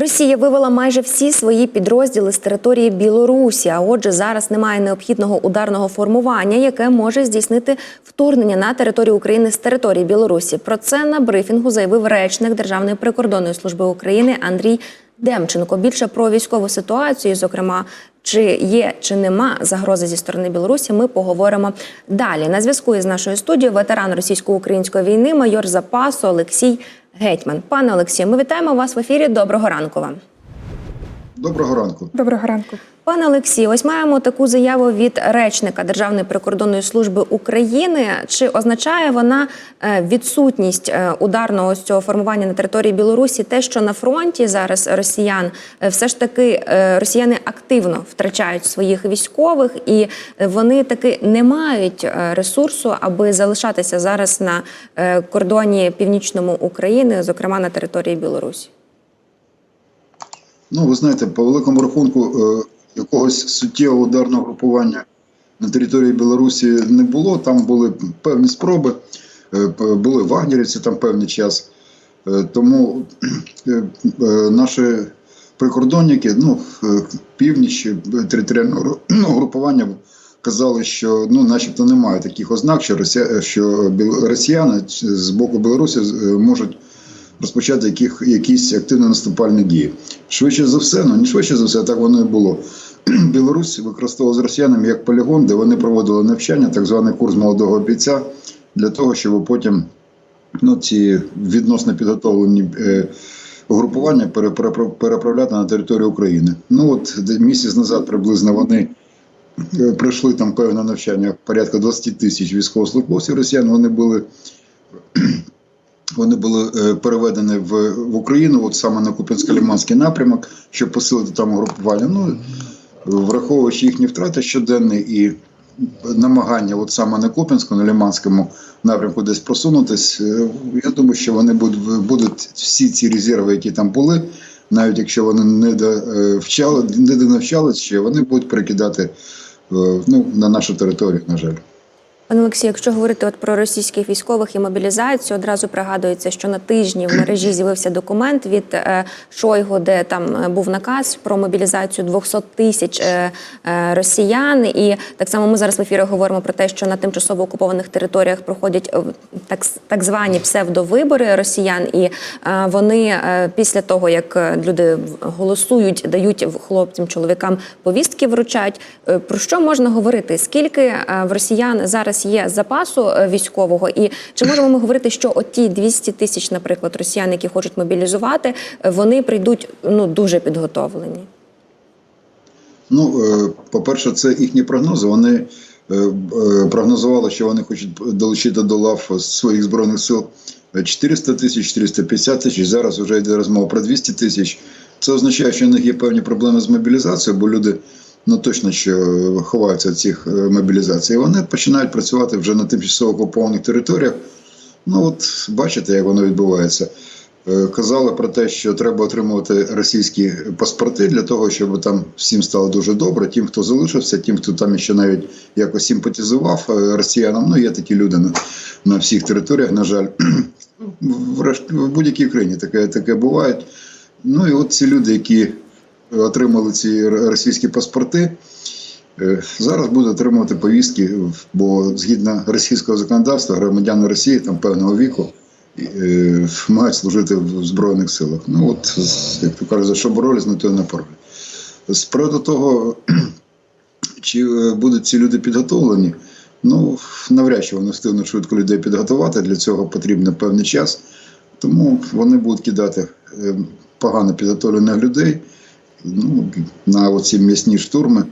Росія вивела майже всі свої підрозділи з території Білорусі. А отже, зараз немає необхідного ударного формування, яке може здійснити вторгнення на територію України з території Білорусі. Про це на брифінгу заявив речник Державної прикордонної служби України Андрій Демченко. Більше про військову ситуацію, зокрема, чи є чи нема загрози зі сторони Білорусі, ми поговоримо далі. На зв'язку із нашою студією ветеран російсько-української війни, майор запасу Олексій Гетьман. Пане Олексію, ми вітаємо вас в ефірі. Доброго ранку вам. Доброго ранку. Доброго ранку. Пане Олексію, ось маємо таку заяву від речника Державної прикордонної служби України. Чи означає вона е, відсутність е, ударного ось цього формування на території Білорусі? Те, що на фронті зараз росіян е, все ж таки росіяни активно втрачають своїх військових, і вони таки не мають ресурсу, аби залишатися зараз на кордоні північному України, зокрема на території Білорусі. Ну, ви знаєте, по великому рахунку е, якогось суттєвого ударного групування на території Білорусі не було. Там були певні спроби, е, були вагнерівці там певний час. Е, тому наші прикордонники, ну, північ територіального ну, групування казали, що ну, начебто немає таких ознак, що, росія, що росіяни з боку Білорусі можуть розпочати яких, якісь активні наступальні дії. Швидше за все, ну не швидше за все, так воно і було. Білорусь використовувала з росіянами як полігон, де вони проводили навчання, так званий курс молодого бійця, для того, щоб потім ну, ці відносно підготовлені е, угрупування пере- переправляти на територію України. Ну от місяць назад приблизно вони е, пройшли там певне навчання, порядка 20 тисяч військовослужбовців росіян. Вони були вони були е, переведені в, в Україну, от саме на Куп'янсько-Лиманський напрямок, щоб посилити там групування. Ну, враховуючи їхні втрати щоденні і намагання, от саме на Куп'янському, на Лиманському напрямку десь просунутись, е, я думаю, що вони будуть, будуть всі ці резерви, які там були, навіть якщо вони не довчали, не донавчались ще, вони будуть перекидати е, ну, на нашу територію, на жаль. Пане Олексію, якщо говорити от про російських військових і мобілізацію, одразу пригадується, що на тижні в мережі з'явився документ від е, Шойгу, де там е, був наказ про мобілізацію 200 тисяч е, росіян. І так само ми зараз в ефірі говоримо про те, що на тимчасово окупованих територіях проходять так, так звані псевдовибори росіян, і вони після того, як люди голосують, дають хлопцям, чоловікам повістки вручають. Про що можна говорити? Скільки в росіян зараз є запасу е, військового, і чи можемо ми говорити, що оті 200 тисяч, наприклад, росіян, які хочуть мобілізувати, е, вони прийдуть ну дуже підготовлені? Ну, е, по-перше, це їхні прогнози. Вони прогнозували, що вони хочуть долучити до лав своїх збройних сил 400 тисяч, 450 тисяч. Зараз вже йде розмова про 200 тисяч. Це означає, що в них є певні проблеми з мобілізацією, бо люди ну точно що ховаються від цих е, мобілізацій. Вони починають працювати вже на тимчасово окупованих територіях. Ну от бачите, як воно відбувається. Е, Казали про те, що треба отримувати російські паспорти для того, щоб там всім стало дуже добре. Тим, хто залишився, тим, хто там ще навіть якось симпатизував е, росіянам. Ну є такі люди на, на всіх територіях, на жаль, в, в будь-якій країні таке, таке буває. Ну і от ці люди, які отримали ці російські паспорти, е, зараз будуть отримувати повістки, бо згідно російського законодавства, громадяни Росії там певного віку е, мають служити в Збройних силах. Ну от, як то кажуть, за що боролись, на то й напоролись. З приводу того, чи е, будуть ці люди підготовлені, ну навряд чи вони встигнуть швидко людей підготувати. Для цього потрібен певний час. Тому вони будуть кидати погано підготовлених людей ну, на оці м'ясні штурми.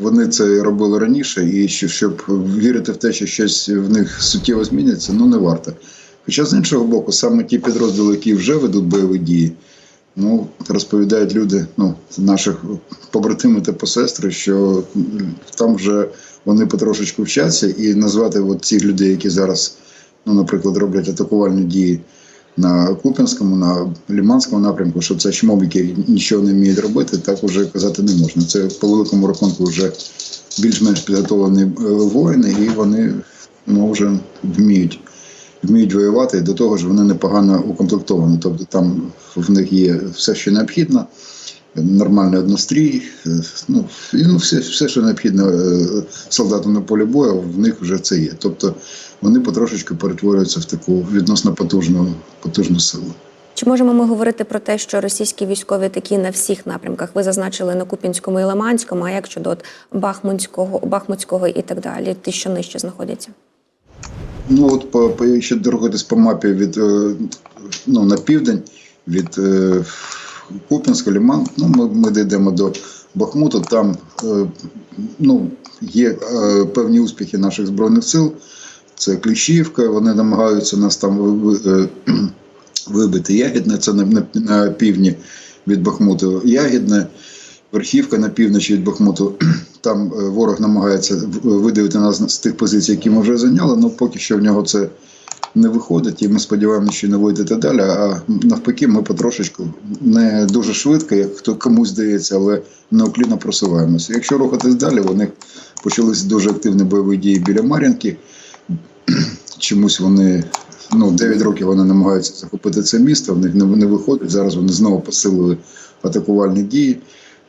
Вони це робили раніше, і що- щоб вірити в те, що щось в них суттєво зміниться, ну не варто. Хоча з іншого боку, саме ті підрозділи, які вже ведуть бойові дії, ну розповідають люди, ну наших побратимів та посестри, що там вже вони потрошечку вчаться, і назвати от цих людей, які зараз, ну, наприклад, роблять атакувальні дії на Куп'янському, на Ліманському напрямку, що це чмоб, які нічого не вміють робити, так вже казати не можна. Це по великому рахунку вже більш-менш підготовлені е, воїни, і вони ну, вже вміють вміють воювати, до того ж вони непогано укомплектовані. Тобто там в них є все, що необхідно, нормальний однострій, е, ну, і, ну все, все, що необхідно е, солдату на полі бою, в них вже це є. Тобто вони потрошечку перетворюються в таку відносно потужну, потужну силу. Чи можемо ми говорити про те, що російські військові такі на всіх напрямках? Ви зазначили на Купінському і Лиманському, а як щодо от Бахмутського, Бахмутського і так далі, ті, що нижче знаходяться? Ну от по, по якщо рухатись по мапі від е, ну, на південь від е, Куп'янська, Ліман, ну ми, ми дійдемо до Бахмуту. Там е, ну, є е, певні успіхи наших збройних сил. Це Кліщівка, вони намагаються нас там е, вибити. Ягідне це на, півдні від Бахмуту. Ягідне, верхівка на півночі від Бахмуту. Там е, ворог намагається видавити нас з тих позицій, які ми вже зайняли. але поки що в нього це не виходить, і ми сподіваємося, що не вийдете далі. А навпаки, ми потрошечку не дуже швидко, як хто комусь здається, але неуклінно просуваємося. Якщо рухатись далі, вони почалися дуже активні бойові дії біля Мар'їнки. Чомусь вони ну 9 років вони намагаються захопити це місто. В них не, не виходить. Зараз вони знову посилили атакувальні дії.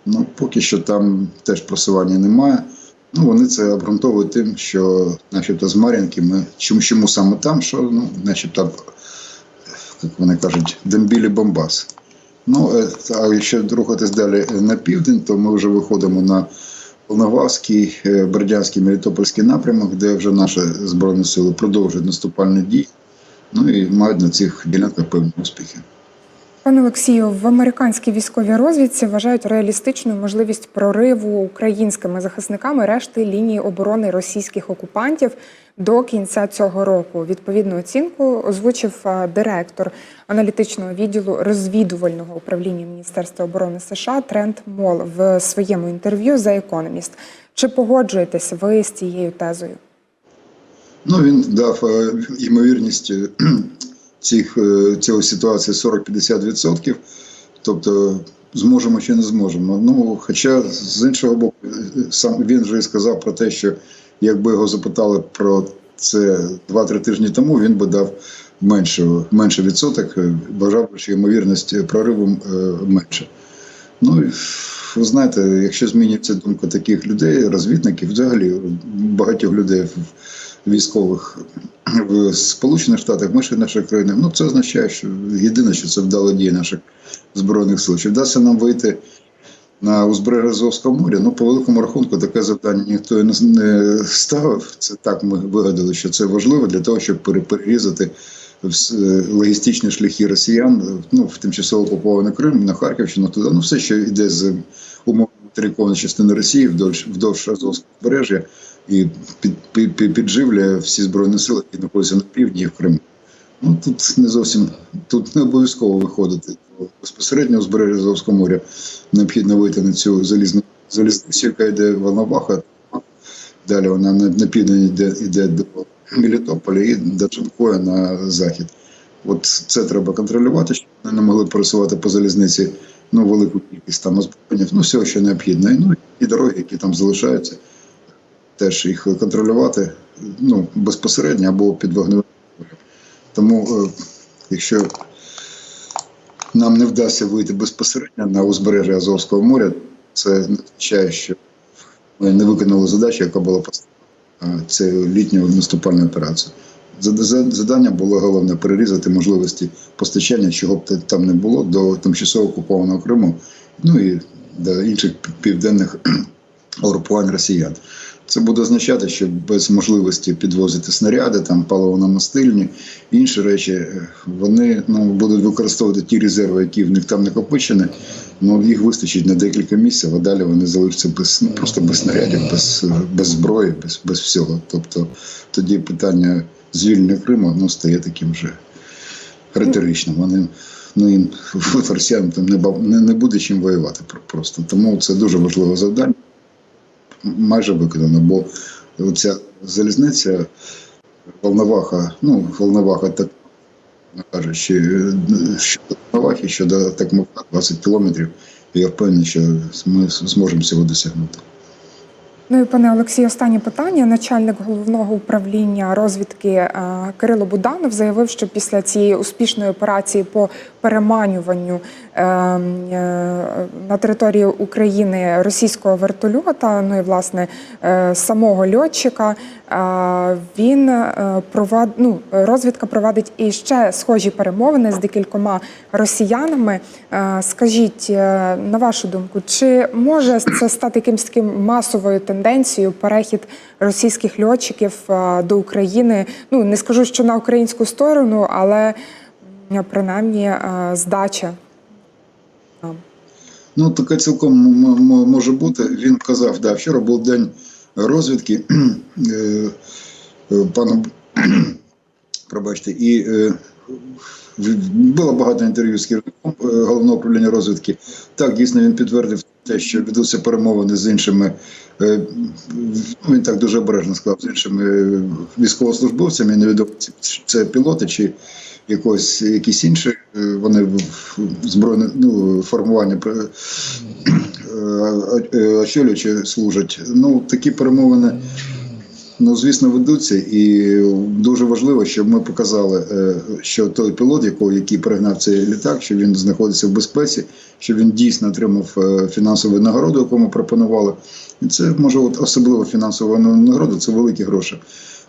Ну поки що там теж просування немає. Ну, вони це обґрунтовують тим, що, начебто, з Мар'їнки ми чому, чому саме там, що ну, начебто, як вони кажуть, дембілі Бомбас. Ну, е, а якщо рухатись далі на південь, то ми вже виходимо на Волноваський, е, Бердянський, Мелітопольський напрямок, де вже наші Збройні сили продовжують наступальні дії. Ну і мають на цих ділянках певні успіхи. Пане Олексію, в американській військовій розвідці вважають реалістичною можливість прориву українськими захисниками решти лінії оборони російських окупантів до кінця цього року. Відповідну оцінку озвучив е, директор аналітичного відділу розвідувального управління Міністерства оборони США Трент Мол в своєму інтерв'ю за Economist. Чи погоджуєтесь ви з цією тезою? Ну, він дав е, ймовірність е, цих, е, цієї ситуації 40-50%. Тобто зможемо чи не зможемо. Ну, хоча з іншого боку, е, сам він вже і сказав про те, що якби його запитали про це 2-3 тижні тому, він би дав менше, менше відсоток, е, бажав, що ймовірність прориву менше. Ну, ви знаєте, якщо змінюється думка таких людей, розвідників, взагалі багатьох людей в- військових в Сполучених Штатах, в інших наших країнах, ну це означає, що єдине, що це вдала дія наших збройних сил. Чи вдасться нам вийти на узбережжя Азовського моря? Ну, по великому рахунку, таке завдання ніхто не ставив. Це так ми вигадали, що це важливо для того, щоб пере- перерізати логістичні шляхи росіян ну, в тимчасово окупований Крим, на Харківщину, туди. Ну, все, що йде з умовно материкової частини Росії вдовж, вдовж Азовського побережжя і під, під, під, підживлює всі збройні сили, які знаходяться на півдні і в Криму. Ну тут не зовсім тут не обов'язково виходити. Безпосередньо узбережжя Азовського моря необхідно вийти на цю залізну залізницю, яка йде в Волноваха. Далі вона на, на південь йде, йде до Мелітополя і до Чанкоя на захід. От це треба контролювати, щоб вони не могли пересувати по залізниці ну, велику кількість там озброєння, ну всього, що необхідно. І, Ну і дороги, які там залишаються, теж їх контролювати ну, безпосередньо або під вогневим. Тому, е, якщо нам не вдасться вийти безпосередньо на узбережжя Азовського моря, це означає, що ми не виконали задачу, яка була поставлена цією літньою наступальною операцією. Зад- зад- Завдання було головне перерізати можливості постачання, чого б там не було, до тимчасово окупованого Криму, ну і до інших південних угрупувань росіян. Це буде означати, що без можливості підвозити снаряди, там паливно-мастильні, інші речі, е, вони ну, будуть використовувати ті резерви, які в них там накопичені. Ну їх вистачить на декілька місяців, а далі вони залишаться без ну просто без снарядів, без, без зброї, без, без всього. Тобто тоді питання звільнення Криму ну, стає таким вже риторичним. Вони ну їм от росіянам там не, не, не буде чим воювати просто. Тому це дуже важливе завдання. Майже виконано, бо ця залізниця Волноваха, ну, Волноваха так кажучи, щодо Волновахи, щодо Такмака 20 кілометрів. і Я впевнений, що ми зможемо цього досягнути. Ну і пане Олексій, останнє питання. Начальник головного управління розвідки е, Кирило Буданов заявив, що після цієї успішної операції по переманюванню е, е, на території України російського вертольота, ну і власне е, самого льотчика, е, він провад... ну, розвідка провадить і ще схожі перемовини з декількома росіянами. Скажіть, на вашу думку, чи може це стати якимсь таким масовою тенденцією перехід російських льотчиків до України? Ну не скажу, що на українську сторону, але принаймні е, здача. Ну, таке цілком може бути. Він казав, да, вчора був день розвідки е, е, пана, пробачте, і було багато інтерв'ю з керівником головного управління розвідки. Так, дійсно, він підтвердив те, що ведуться перемовини з іншими, е, він так дуже обережно сказав, з іншими військовослужбовцями, невідомо, це пілоти чи якось, якісь інші, е, вони збройне ну, формування е, очолюючи служать. Ну, такі перемовини, ну, звісно, ведуться, і дуже важливо, щоб ми показали, е, що той пілот, якого, який пригнав цей літак, що він знаходиться в безпеці, що він дійсно отримав е, фінансову нагороду, яку ми пропонували. І це може от особливо фінансова нагорода, це великі гроші.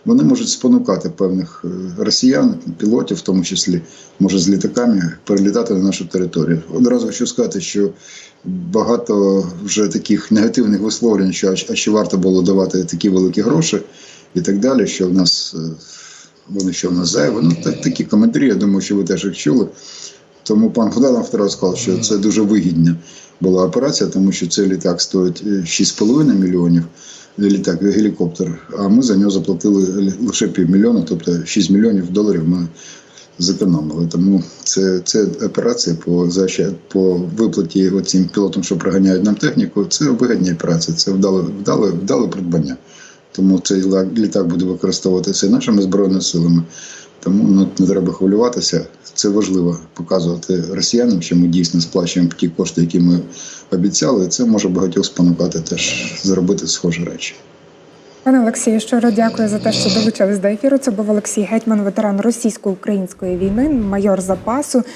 Вони можуть спонукати певних е, росіян, пілотів, в тому числі, може з літаками, перелітати на нашу територію. Одразу хочу сказати, що багато вже таких негативних висловлень, що а чи варто було давати такі великі гроші і так далі, що в нас е, вони що в нас зайве. Ну, так, такі коментарі, я думаю, що ви теж їх чули. Тому пан Буданов второй сказав, що це дуже вигідна була операція, тому що цей літак стоїть е, 6,5 мільйонів. Літак, гелікоптер, а ми за нього заплатили лише півмільйона, тобто 6 мільйонів доларів ми зекономили. Тому це, це операція по по виплаті цим пілотам, що проганяють нам техніку. Це вигідні операції, це вдале, вдале, вдале придбання. Тому цей літак буде використовуватися нашими збройними силами. Тому ну, не треба хвилюватися. Це важливо показувати росіянам, що ми дійсно сплачуємо ті кошти, які ми обіцяли. Це може багатьох спонукати теж зробити схожі речі. Пане Олексію, щиро дякую за те, що долучились до ефіру. Це був Олексій Гетьман, ветеран російсько-української війни, майор запасу.